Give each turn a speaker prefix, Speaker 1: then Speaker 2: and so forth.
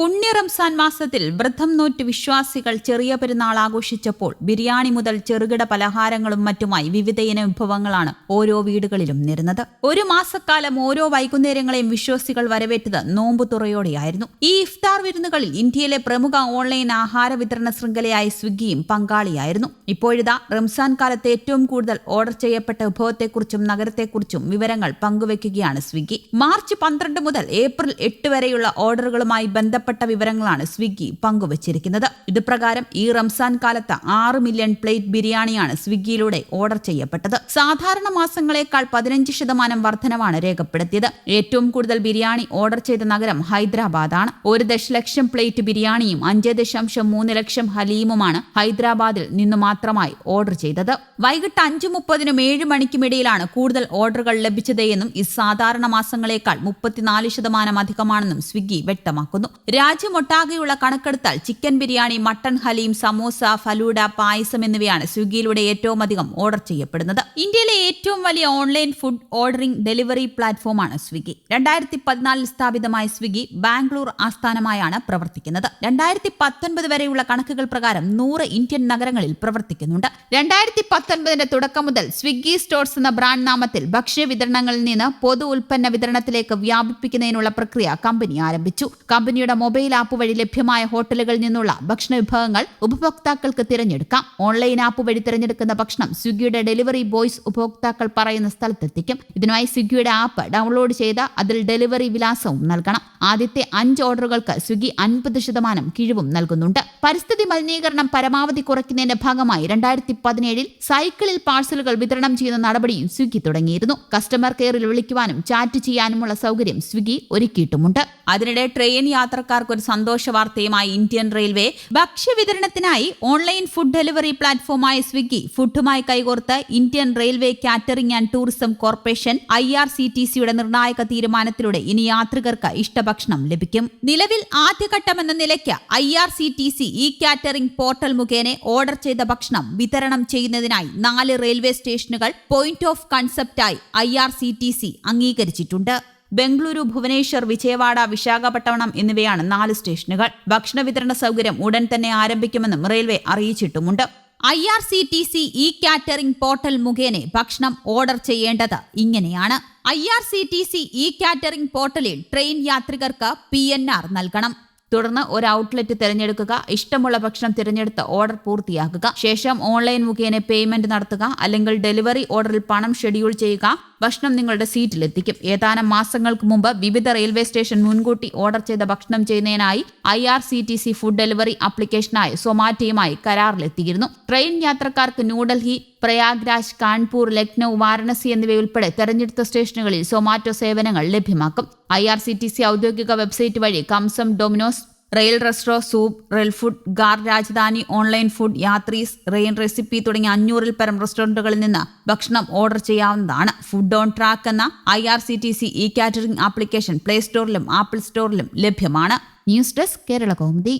Speaker 1: പുണ്യ റംസാൻ മാസത്തിൽ വ്രതം നോറ്റ് വിശ്വാസികൾ ചെറിയ പെരുന്നാൾ ആഘോഷിച്ചപ്പോൾ ബിരിയാണി മുതൽ ചെറുകിട പലഹാരങ്ങളും മറ്റുമായി വിവിധയിന വിഭവങ്ങളാണ് ഓരോ വീടുകളിലും നിരുന്നത്. ഒരു മാസക്കാലം ഓരോ വൈകുന്നേരങ്ങളെയും വിശ്വാസികൾ വരവേറ്റത് നോമ്പുതുറയോടെയായിരുന്നു ഈ ഇഫ്താർ വിരുന്നുകളിൽ ഇന്ത്യയിലെ പ്രമുഖ ഓൺലൈൻ ആഹാര വിതരണ ശൃംഖലയായ സ്വിഗ്ഗിയും പങ്കാളിയായിരുന്നു. ഇപ്പോഴിതാ റംസാൻ കാലത്ത് ഏറ്റവും കൂടുതൽ ഓർഡർ ചെയ്യപ്പെട്ട വിഭവത്തെക്കുറിച്ചും നഗരത്തെക്കുറിച്ചും വിവരങ്ങൾ പങ്കുവയ്ക്കുകയാണ് സ്വിഗ്ഗി. മാർച്ച് പന്ത്രണ്ട് മുതൽ ഏപ്രിൽ എട്ട് വരെയുള്ള ഓർഡറുകളുമായി ബന്ധപ്പെട്ട വിവരങ്ങളാണ് സ്വിഗ്ഗി പങ്കുവച്ചിരിക്കുന്നത്. ഇത് പ്രകാരം ഈ റംസാൻ കാലത്ത് ആറ് മില്യൺ പ്ലേറ്റ് ബിരിയാണിയാണ് സ്വിഗ്ഗിയിലൂടെ ഓർഡർ ചെയ്യപ്പെട്ടത്. സാധാരണ മാസങ്ങളെക്കാൾ പതിനഞ്ച് ശതമാനം വർധനവാണ് രേഖപ്പെടുത്തിയത്. ഏറ്റവും കൂടുതൽ ബിരിയാണി ഓർഡർ ചെയ്ത നഗരം ഹൈദരാബാദാണ്. ഒരു ദശലക്ഷം പ്ലേറ്റ് ബിരിയാണിയും അഞ്ച് ദശാംശം മൂന്ന് ലക്ഷം ഹലീമുമാണ് ഹൈദരാബാദിൽ നിന്ന് മാത്രമായി ഓർഡർ ചെയ്തത്. വൈകിട്ട് അഞ്ചു മുപ്പതിനും ഏഴ് മണിക്കുമിടയിലാണ് കൂടുതൽ ഓർഡറുകൾ ലഭിച്ചത് എന്നും ഇത് സാധാരണ മാസങ്ങളെക്കാൾ മുപ്പത്തിനാല് ശതമാനം അധികമാണെന്നും സ്വിഗ്ഗി വ്യക്തമാക്കുന്നു. രാജ്യമൊട്ടാകെയുള്ള കണക്കെടുത്താൽ ചിക്കൻ ബിരിയാണി മട്ടൺ ഹലീം സമോസ ഫലൂഡ പായസം എന്നിവയാണ് സ്വിഗ്ഗിയിലൂടെ ഏറ്റവും അധികം ഓർഡർ ചെയ്യപ്പെടുന്നത്. ഇന്ത്യയിലെ ഏറ്റവും വലിയ ഓൺലൈൻ ഫുഡ് ഓർഡറിംഗ് ഡെലിവറി പ്ലാറ്റ്ഫോമാണ് സ്വിഗ്ഗി. രണ്ടായിരത്തി പതിനാലിൽ സ്ഥാപിതമായ സ്വിഗ്ഗി ബാംഗ്ലൂർ ആസ്ഥാനമായാണ് പ്രവർത്തിക്കുന്നത്. രണ്ടായിരത്തി പത്തൊൻപത് വരെയുള്ള കണക്കുകൾ പ്രകാരം നൂറ് ഇന്ത്യൻ നഗരങ്ങളിൽ പ്രവർത്തിക്കുന്നുണ്ട്. രണ്ടായിരത്തി പത്തൊൻപതിന്റെ തുടക്കം മുതൽ സ്വിഗ്ഗി സ്റ്റോർസ് എന്ന ബ്രാൻഡ് നാമത്തിൽ ഭക്ഷ്യ വിതരണങ്ങളിൽ നിന്ന് പൊതു ഉൽപ്പന്ന വിതരണത്തിലേക്ക് വ്യാപിപ്പിക്കുന്നതിനുള്ള പ്രക്രിയ കമ്പനി ആരംഭിച്ചു. കമ്പനിയുടെ മൊബൈൽ ആപ്പ് വഴി ലഭ്യമായ ഹോട്ടലുകളിൽ നിന്നുള്ള ഭക്ഷണ വിഭവങ്ങൾ ഉപഭോക്താക്കൾക്ക് തിരഞ്ഞെടുക്കാം. ഓൺലൈൻ ആപ്പ് വഴി തിരഞ്ഞെടുക്കുന്ന ഭക്ഷണം സ്വിഗ്ഗിയുടെ ഡെലിവറി ബോയ്സ് ഉപഭോക്താക്കൾ പറയുന്ന സ്ഥലത്തെത്തിക്കും. ഇതിനായി സ്വിഗ്ഗിയുടെ ആപ്പ് ഡൗൺലോഡ് ചെയ്ത് അതിൽ ഡെലിവറി വിലാസവും നൽകണം. ആദ്യത്തെ അഞ്ച് ഓർഡറുകൾക്ക് സ്വിഗ്ഗി അൻപത് ശതമാനം കിഴിവും നൽകുന്നുണ്ട്. പരിസ്ഥിതി മലിനീകരണം പരമാവധി കുറയ്ക്കുന്നതിന്റെ ഭാഗമായി രണ്ടായിരത്തി പതിനേഴിൽ സൈക്കിളിൽ പാഴ്സലുകൾ വിതരണം ചെയ്യുന്ന നടപടിയും സ്വിഗ്ഗി തുടങ്ങിയിരുന്നു. കസ്റ്റമർ കെയറിൽ വിളിക്കുവാനും ചാറ്റ് ചെയ്യാനുമുള്ള സൗകര്യം സ്വിഗ്ഗി ഒരുക്കിയിട്ടുമുണ്ട്. അതിനിടെ ട്രെയിൻ യാത്രക്കാർക്ക് ഒരു സന്തോഷ വാർത്തയുമായി ഇന്ത്യൻ റെയിൽവേ ഭക്ഷ്യവിതരണത്തിനായി ഓൺലൈൻ ഫുഡ് ഡെലിവറി പ്ലാറ്റ്ഫോമായ സ്വിഗ്ഗി ഫുഡുമായി കൈകോർത്ത് Indian railway catering and tourism corporation I R C T സിയുടെ നിർണായക തീരുമാനത്തിലൂടെ ഇനി യാത്രികർക്ക് ഇഷ്ടഭക്ഷണം ലഭിക്കും. നിലവിൽ ആദ്യഘട്ടമെന്ന നിലയ്ക്ക് I R C T C e catering portal മുഖേന ഓർഡർ ചെയ്ത ഭക്ഷണം വിതരണം ചെയ്യുന്നതിനായി നാല് റെയിൽവേ സ്റ്റേഷനുകൾ point of കൺസെപ്റ്റായി I R C T C അംഗീകരിച്ചിട്ടുണ്ട്. ബംഗളൂരു ഭുവനേശ്വർ വിജയവാഡ വിശാഖപട്ടണം എന്നിവയാണ് നാല് സ്റ്റേഷനുകൾ. ഭക്ഷണ വിതരണ സൗകര്യം ഉടൻ തന്നെ ആരംഭിക്കുമെന്നും railway അറിയിച്ചിട്ടുമുണ്ട്. I R C T C e catering portal മുഖേന ഭക്ഷണം ഓർഡർ ചെയ്യേണ്ടത് ഇങ്ങനെയാണ്. I R C T C e catering പോർട്ടലിൽ ട്രെയിൻ യാത്രികർക്ക് പി എൻ ആർ നൽകണം. തുടർന്ന് ഒരു ഔട്ട്ലെറ്റ് തിരഞ്ഞെടുക്കുക ഇഷ്ടമുള്ള ഭക്ഷണം തിരഞ്ഞെടുത്ത് ഓർഡർ പൂർത്തിയാക്കുക. ശേഷം ഓൺലൈൻ മുഖേന പേയ്മെന്റ് നടത്തുക അല്ലെങ്കിൽ ഡെലിവറി ഓർഡറിൽ പണം ഷെഡ്യൂൾ ചെയ്യുക ഭക്ഷണം നിങ്ങളുടെ സീറ്റിലെത്തിക്കും ഏതാനും മാസങ്ങൾക്ക് മുമ്പ് വിവിധ റെയിൽവേ സ്റ്റേഷൻ മുൻകൂട്ടി ഓർഡർ ചെയ്ത ഭക്ഷണം ചെയ്യുന്നതിനായി I R C T C food delivery ആപ്ലിക്കേഷനായി സൊമാറ്റോയുമായി കരാറിലെത്തിയിരുന്നു. ട്രെയിൻ യാത്രക്കാർക്ക് ന്യൂഡൽഹി പ്രയാഗ്രാജ് കാൺപൂർ ലക്നൌ വാരണസി എന്നിവയുൾപ്പെടെ തെരഞ്ഞെടുത്ത സ്റ്റേഷനുകളിൽ സൊമാറ്റോ സേവനങ്ങൾ ലഭ്യമാക്കും. I R C T C ഔദ്യോഗിക വെബ്സൈറ്റ് വഴി കംസം Domino's rail resto Zoop rail food ഗാർ Rajdhani online food Yatris rain recipe തുടങ്ങിയ അഞ്ഞൂറിൽ പരം റെസ്റ്റോറന്റുകളിൽ നിന്ന് ഭക്ഷണം ഓർഡർ ചെയ്യാവുന്നതാണ്. ഫുഡ് ഓൺ ട്രാക്ക് എന്ന I R C T C e catering application play സ്റ്റോറിലും apple സ്റ്റോറിലും ലഭ്യമാണ്. News desk Kerala Kaumudi.